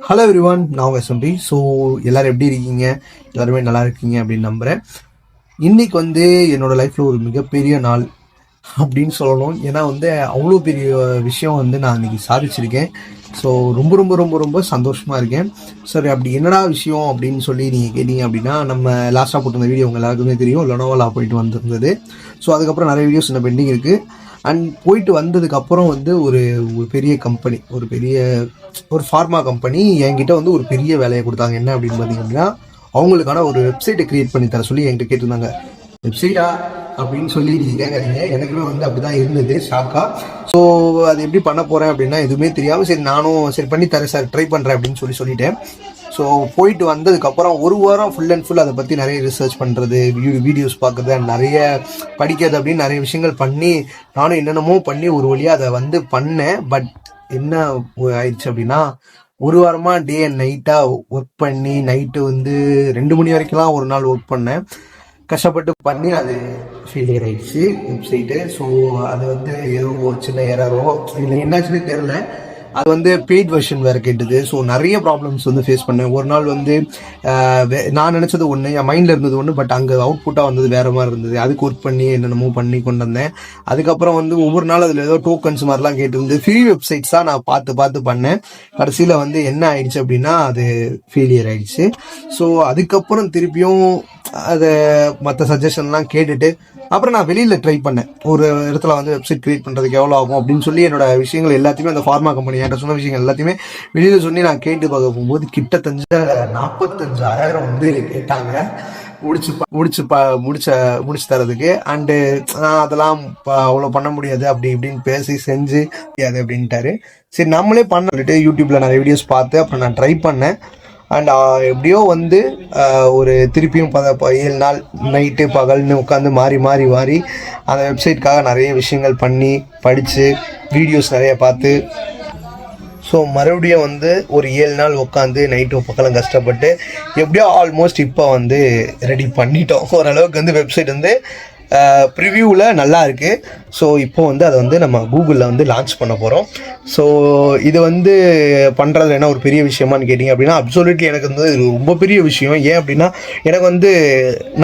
Hello everyone நான் உங்கள் SMP so எல்லோரும் எப்படி இருக்கீங்க? எல்லாருமே நல்லா இருக்கீங்க அப்படின்னு நம்புகிறேன் இன்றைக்கி வந்து என்னோடய லைஃப்பில் ஒரு மிகப்பெரிய நாள். அப்படின்னு சொல்லணும். ஏன்னா வந்து அவ்வளோ பெரிய விஷயம் வந்து நான் அன்றைக்கி சாதிச்சிருக்கேன். ஸோ ரொம்ப ரொம்ப ரொம்ப ரொம்ப சந்தோஷமாக இருக்கேன். சரி அப்படி என்னடா விஷயம் அப்படின்னு சொல்லி நீங்கள் கேட்டீங்க அப்படின்னா நம்ம லாஸ்ட்டாக போட்டிருந்த வீடியோ உங்கள் எல்லாருக்குமே தெரியும். லொனோவலா போயிட்டு வந்திருந்தது. ஸோ அதுக்கப்புறம் நிறைய வீடியோஸ் இன்னும் பெண்டிங் இருக்குது அண்ட் போயிட்டு வந்ததுக்கப்புறம் வந்து ஒரு ஒரு பெரிய கம்பெனி ஒரு பெரிய ஒரு ஃபார்மா கம்பெனி என்கிட்ட வந்து ஒரு பெரிய வேலையை கொடுத்தாங்க. என்ன அப்படின்னு பார்த்தீங்க அப்படின்னா அவங்களுக்கான ஒரு வெப்சைட்டை க்ரியேட் பண்ணி தர சொல்லி என்கிட்ட கேட்டிருந்தாங்க. வெப்சைட்டா அப்படின்னு சொல்லி நீங்கள் கேட்குறீங்க எனக்குமே வந்து அப்படி தான் இருந்தது ஷாக்கா ஸோ அது எப்படி பண்ண போகிறேன் அப்படின்னா எதுவுமே தெரியாமல் சரி நானும் சரி பண்ணி தரேன் சார் ட்ரை பண்ணுறேன் அப்படின்னு சொல்லி சொல்லிட்டேன். ஸோ போயிட்டு வந்ததுக்கப்புறம் ஒரு வாரம் ஃபுல் அண்ட் ஃபுல் அதை பற்றி நிறைய ரிசர்ச் பண்ணுறது வீடியோஸ் பார்க்குறது நிறைய படிக்கிறது அப்படின்னு நிறைய விஷயங்கள் பண்ணி நானும் என்னென்னமோ பண்ணி ஒரு வழியாக அதை வந்து பண்ணேன். பட் என்ன ஆயிடுச்சு அப்படின்னா ஒரு வாரமாக டே அண்ட் நைட்டாக ஒர்க் பண்ணி நைட்டு வந்து ரெண்டு மணி வரைக்கும்லாம் ஒரு நாள் ஒர்க் பண்ணேன். கஷ்டப்பட்டு பண்ணி அது ஃபெயிலியர் ஆயிடுச்சு வெப்சைட்டு ஸோ அது வந்து ஏதோ சின்ன எரரோ இல்லை என்னாச்சுன்னு தெரில அது வந்து பெய்ட் வெர்ஷன் வேறு கேட்டது. ஸோ நிறைய ப்ராப்ளம்ஸ் வந்து ஃபேஸ் பண்ணேன். ஒரு நாள் வந்து வே- நான் நினச்சது ஒன்று என் மைண்டில் இருந்தது ஒன்று பட் அங்கே அவுட்புட்டாக வந்தது வேறு மாதிரி இருந்தது. அதுக்கு ஒர்க் பண்ணி என்னென்னமோ பண்ணி கொண்டு வந்தேன். அதுக்கப்புறம் வந்து ஒவ்வொரு நாள் அதில் ஏதோ டோக்கன்ஸ் மாதிரிலாம் கேட்டிருந்து ஃப்ரீ வெப்சைட்ஸ் தான் நான் பார்த்து பார்த்து பண்ணேன். கடைசியில் வந்து என்ன ஆயிடுச்சு அப்படின்னா அது ஃபெயிலியர் ஆயிடுச்சு. ஸோ அதுக்கப்புறம் திருப்பியும் அதை மற்ற சஜஷன்லாம் கேட்டுட்டு அப்புறம் நான் வெளியில் ட்ரை பண்ணேன். ஒரு இடத்துல வந்து வெப்சைட் கிரியேட் பண்ணுறதுக்கு எவ்வளோ ஆகும் அப்படின்னு சொல்லி என்னோட விஷயங்கள் எல்லாத்தையுமே அந்த ஃபார்மா கம்பெனி என்கிட்ட சொன்ன விஷயங்கள் எல்லாத்தையுமே வெளியில் சொல்லி நான் கேட்டு பார்க்க போகும்போது கிட்டத்தஞ்ச நாற்பத்தஞ்சாயிரம் வந்து கேட்டாங்க. முடிச்சு முடிச்சு ப முடிச்ச முடிச்சு தரதுக்கு அண்டு நான் அதெல்லாம் அவ்வளோ பண்ண முடியாது அப்படி இப்படின்னு பேசி செஞ்சு முடியாது அப்படின்ட்டாரு. சரி நம்மளே பண்ண சொல்லிட்டு யூடியூப்ல நிறைய வீடியோஸ் பார்த்து அப்புறம் நான் ட்ரை பண்ணேன். அண்ட் uh, எப்படியோ வந்து uh, ஒரு திருப்பியும் பத ப- ஏழு நாள் நைட்டு பகல்னு உட்காந்து மாறி மாறி மாறி அந்த வெப்சைட்காக நிறைய விஷயங்கள் பண்ணி படித்து வீடியோஸ் நிறைய பார்த்து ஸோ மறுபடியும் வந்து ஒரு ஏழு நாள் உட்காந்து நைட்டு பக்கம் கஷ்டப்பட்டு எப்படியோ ஆல்மோஸ்ட் இப்போ வந்து ரெடி பண்ணிட்டோம். ஓரளவுக்கு வந்து வெப்சைட் வந்து ப்ரிவியூவில் நல்லா இருக்குது ஸோ இப்போ வந்து அதை வந்து நம்ம கூகுளில் வந்து லான்ச் பண்ண போகிறோம் ஸோ இது வந்து பண்ணுறதுல என்ன ஒரு பெரிய விஷயமான்னு கேட்டிங்க அப்படின்னா அப்சோல்யூட்லி எனக்கு வந்து இது ரொம்ப பெரிய விஷயம். ஏன் அப்படின்னா எனக்கு வந்து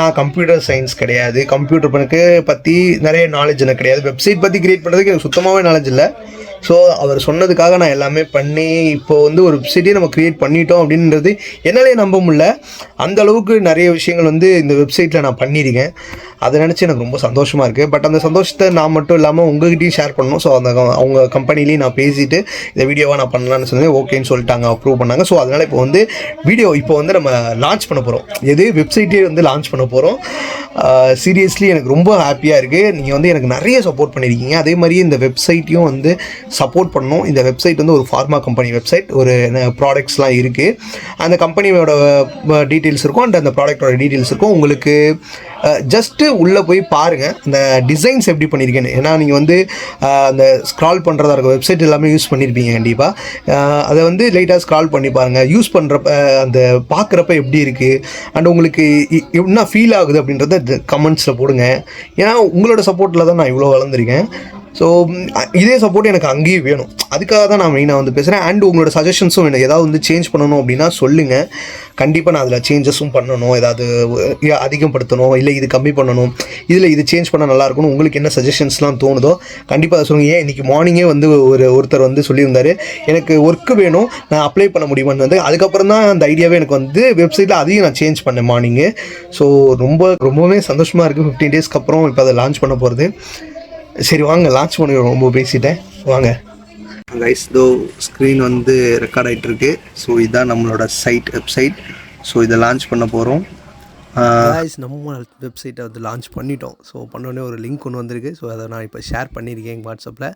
நான் கம்ப்யூட்டர் சயின்ஸ் கிடையாது. கம்ப்யூட்டர் பணக்கு பற்றி நிறைய நாலேஜ் எனக்கு கிடையாது. வெப்சைட் பற்றி க்ரியேட் பண்ணுறதுக்கு எனக்கு சுத்தமாகவே நாலேஜ் இல்லை. ஸோ அவர் சொன்னதுக்காக நான் எல்லாமே பண்ணி இப்போ வந்து ஒரு வெப்சைட்டே நம்ம க்ரியேட் பண்ணிட்டோம் அப்படின்றது என்னாலே நம்ப முடியல. அந்த அளவுக்கு நிறைய விஷயங்கள் வந்து இந்த வெப்சைட்டில் நான் பண்ணியிருக்கேன். அதை நினச்சி எனக்கு ரொம்ப சந்தோஷமாக இருக்குது பட் அந்த சந்தோஷத்தை நான் மட்டும் இல்லாமல் உங்ககிட்டையும் ஷேர் பண்ணணும். ஸோ அந்த அவங்க கம்பெனிலையும் நான் பேசிட்டு இந்த வீடியோவாக நான் பண்ணலான்னு சொன்னேன் ஓகேன்னு சொல்லிட்டாங்க அப்ரூவ் பண்ணாங்க. ஸோ அதனால் இப்போ வந்து வீடியோ இப்போ வந்து நம்ம லான்ச் பண்ண போகிறோம் எது வெப்சைட்டே வந்து லான்ச் பண்ண போகிறோம் சீரியஸ்லி எனக்கு ரொம்ப ஹாப்பியாக இருக்குது நீங்கள் வந்து எனக்கு நிறைய சப்போர்ட் பண்ணியிருக்கீங்க அதே மாதிரி இந்த வெப்சைட்டையும் வந்து சப்போர்ட் பண்ணணும் இந்த வெப்சைட் வந்து ஒரு ஃபார்மா கம்பெனி வெப்சைட் ஒரு ப்ராடக்ட்ஸ்லாம் இருக்குது அந்த கம்பெனியோட டீட்டெயில்ஸ் இருக்கும். அண்ட் அந்த ப்ராடக்டோட டீட்டெயில்ஸ் இருக்கும். உங்களுக்கு ஜஸ்ட்டு உள்ளே போய் பாருங்கள் அந்த டிசைன்ஸ் எப்படி பண்ணியிருக்கேன்னு ஏன்னா நீங்கள் வந்து அந்த ஸ்க்ரால் பண்ணுறதா இருக்கும் வெப்சைட் எல்லாமே யூஸ் பண்ணியிருப்பீங்க கண்டிப்பாக அதை வந்து லைட்டாக ஸ்க்ரால் பண்ணி பாருங்கள் யூஸ் பண்ணுறப்ப அந்த பார்க்குறப்ப எப்படி இருக்குது அண்ட் உங்களுக்கு இ- என்ன ஃபீல் ஆகுது அப்படின்றத கமெண்ட்ஸில் போடுங்க. ஏன்னா உங்களோட சப்போர்ட்டில் தான் நான் இவ்வளோ வளர்ந்துருக்கேன். ஸோ இதே சப்போர்ட் எனக்கு அங்கேயும் வேணும். அதுக்காக தான் நான் மெயினாக வந்து பேசுகிறேன் அண்ட் உங்களோட சஜஷன்ஸும் வேணும் ஏதாவது வந்து சேஞ்ச் பண்ணணும் அப்படின்னா சொல்லுங்கள் கண்டிப்பாக நான் அதில் சேஞ்சஸும் பண்ணணும். ஏதாவது அதிகப்படுத்தணும். இல்லை இது கம்மி பண்ணணும். இதில் இது சேஞ்ச் பண்ண நல்லா உங்களுக்கு என்ன சஜஷன்ஸ்லாம் தோணுதோ கண்டிப்பாக அதை சொல்லுங்கள் ஏன் இன்றைக்கி மார்னிங்கே வந்து ஒரு ஒருத்தர் வந்து சொல்லியிருந்தார் எனக்கு ஒர்க்கு வேணும். நான் அப்ளை பண்ண முடியுமான்னு வந்து அதுக்கப்புறம் தான் அந்த ஐடியாவே எனக்கு வந்து வெப்சைட்டில் அதையும் நான் சேஞ்ச் பண்ணேன் மார்னிங்கு ஸோ ரொம்ப ரொம்பவே சந்தோஷமாக இருக்குது ஃபிஃப்டீன் டேஸ்க்கு அப்புறம் இப்போ அதை லான்ச் பண்ண போகிறது சரி வாங்க லான்ச் பண்ணி ரொம்ப பேசிட்டேன். வாங்க. கைஸ் தோ ஸ்க்ரீன் வந்து ரெக்கார்ட் ஆகிட்டு இருக்கு ஸோ இதுதான் நம்மளோட சைட் வெப்சைட் ஸோ இதை லான்ச் பண்ண போகிறோம் கைஸ் நம்ம வெப்சைட்டை வந்து லான்ச் பண்ணிட்டோம். ஸோ பண்ணோடனே ஒரு லிங்க் ஒன்று வந்திருக்கு. ஸோ அதை நான் இப்போ ஷேர் பண்ணியிருக்கேன் எங்கள் வாட்ஸ்அப்பில்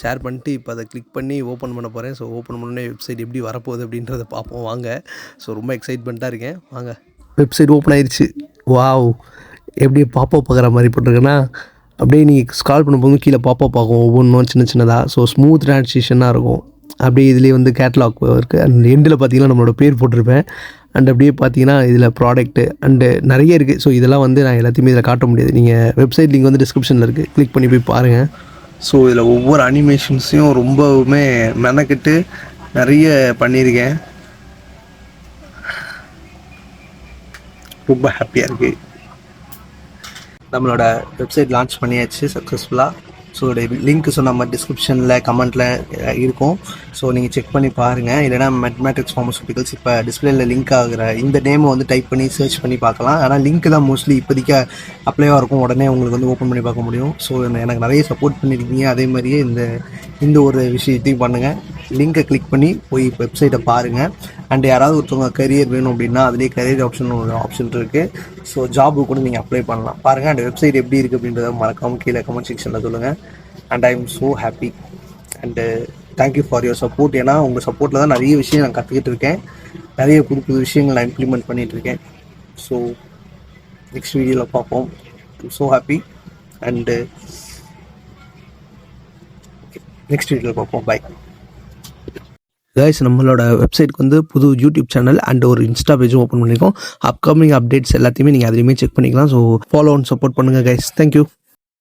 ஷேர் பண்ணிட்டு இப்போ அதை கிளிக் பண்ணி ஓப்பன் பண்ண போகிறேன் ஸோ ஓப்பன் பண்ணோடனே வெப்சைட் எப்படி வரப்போகுது அப்படின்றத பார்ப்போம். வாங்க. ஸோ ரொம்ப எக்ஸைட்மெண்ட்டாக இருக்கேன். வாங்க. வெப்சைட் ஓப்பன் ஆயிருச்சு. வாவ் எப்படி பாப்பா பார்க்குற மாதிரி போட்டிருக்கேன்னா அப்படியே நீங்கள் ஸ்கால் பண்ணும்போது கீழே பாப்பா பார்க்கும் ஒவ்வொன்றும் சின்ன சின்னதாக ஸோ ஸ்மூத் ட்ரான்ஸ்லேஷனாக இருக்கும். அப்படியே இதுலேயே வந்து கேட்லாக் இருக்குது அண்ட் எண்டில் பார்த்தீங்கன்னா நம்மளோட பேர் போட்டிருப்பேன். அண்ட் அப்படியே பார்த்தீங்கன்னா இதில் ப்ராடக்ட்டு அண்டு நிறைய இருக்குது ஸோ இதெல்லாம் வந்து நான் எல்லாத்தையுமே இதில் காட்ட முடியாது. நீங்கள் வெப்சைட் லிங்க் வந்து டிஸ்கிரிப்ஷனில் இருக்குது கிளிக் பண்ணி போய் பாருங்கள் ஸோ இதில் ஒவ்வொரு அனிமேஷன்ஸையும் ரொம்பவுமே மெனக்கிட்டு நிறைய பண்ணியிருக்கேன். ரொம்ப ஹாப்பியாக இருக்குது நம்மளோட வெப்சைட் லான்ச் பண்ணியாச்சு சக்ஸஸ்ஃபுல்லாக ஸோ லிங்க் சொன்ன மாதிரி டிஸ்கிரிப்ஷனில் கமெண்ட்டில் இருக்கும். ஸோ நீங்கள் செக் பண்ணி பாருங்கள் இல்லைனா மெட்மேட்டிக்ஸ் ஃபார்மசூட்டிகல்ஸ் இப்போ டிஸ்பிளேல லிங்க் ஆகுற இந்த நேமை வந்து டைப் பண்ணி சர்ச் பண்ணி பார்க்கலாம். ஆனால் லிங்க் தான் மோஸ்ட்லி இப்போதைக்கு அப்ளைவாக இருக்கும். உடனே உங்களுக்கு வந்து ஓப்பன் பண்ணி பார்க்க முடியும். ஸோ எனக்கு நிறைய சப்போர்ட் பண்ணியிருக்கீங்க அதே மாதிரியே இந்த இந்த ஒரு விஷயத்தையும் பண்ணுங்கள் லிங்கை கிளிக் பண்ணி போய் வெப்சைட்டை பாருங்கள் அண்ட் யாராவது ஒருத்தவங்க கரியர் வேணும் அப்படின்னா அதுலேயே கரியர் ஆப்ஷன் ஒரு ஆப்ஷன் இருக்குது ஸோ ஜாபு கூட நீங்கள் அப்ளை பண்ணலாம். பாருங்கள் அண்ட் வெப்சைட் எப்படி இருக்குது அப்படின்றத மறக்காமல் கீழே கமெண்ட் செக்ஷனில் சொல்லுங்கள் and I am so happy and thank you for your support ஏன்னா உங்கள் சப்போர்ட்டில் தான் நிறைய விஷயம் நான் கற்றுக்கிட்டு இருக்கேன். நிறைய புது புது விஷயங்கள் நான் இம்ப்ளிமெண்ட் பண்ணிகிட்டு இருக்கேன். ஸோ நெக்ஸ்ட் வீடியோவில் பார்ப்போம். ஸோ ஹாப்பி அண்டு நெக்ஸ்ட் வீடியோவில் பார்ப்போம். பை கைஸ் நம்மளோட வெப்சைட்க்கு வந்து புது யூடியூப் சேனல் அண்ட் ஒரு இன்ஸ்டா பேஜும் ஓப்பன் பண்ணியிருக்கோம் அப்கமிங் அப்டேட்ஸ் எல்லாத்தையுமே நீங்கள் அதுலேயுமே செக் பண்ணிக்கலாம். ஸோ ஃபாலோ அண்ட் சப்போர்ட் பண்ணுங்கள் கைஸ் தேங்க்யூ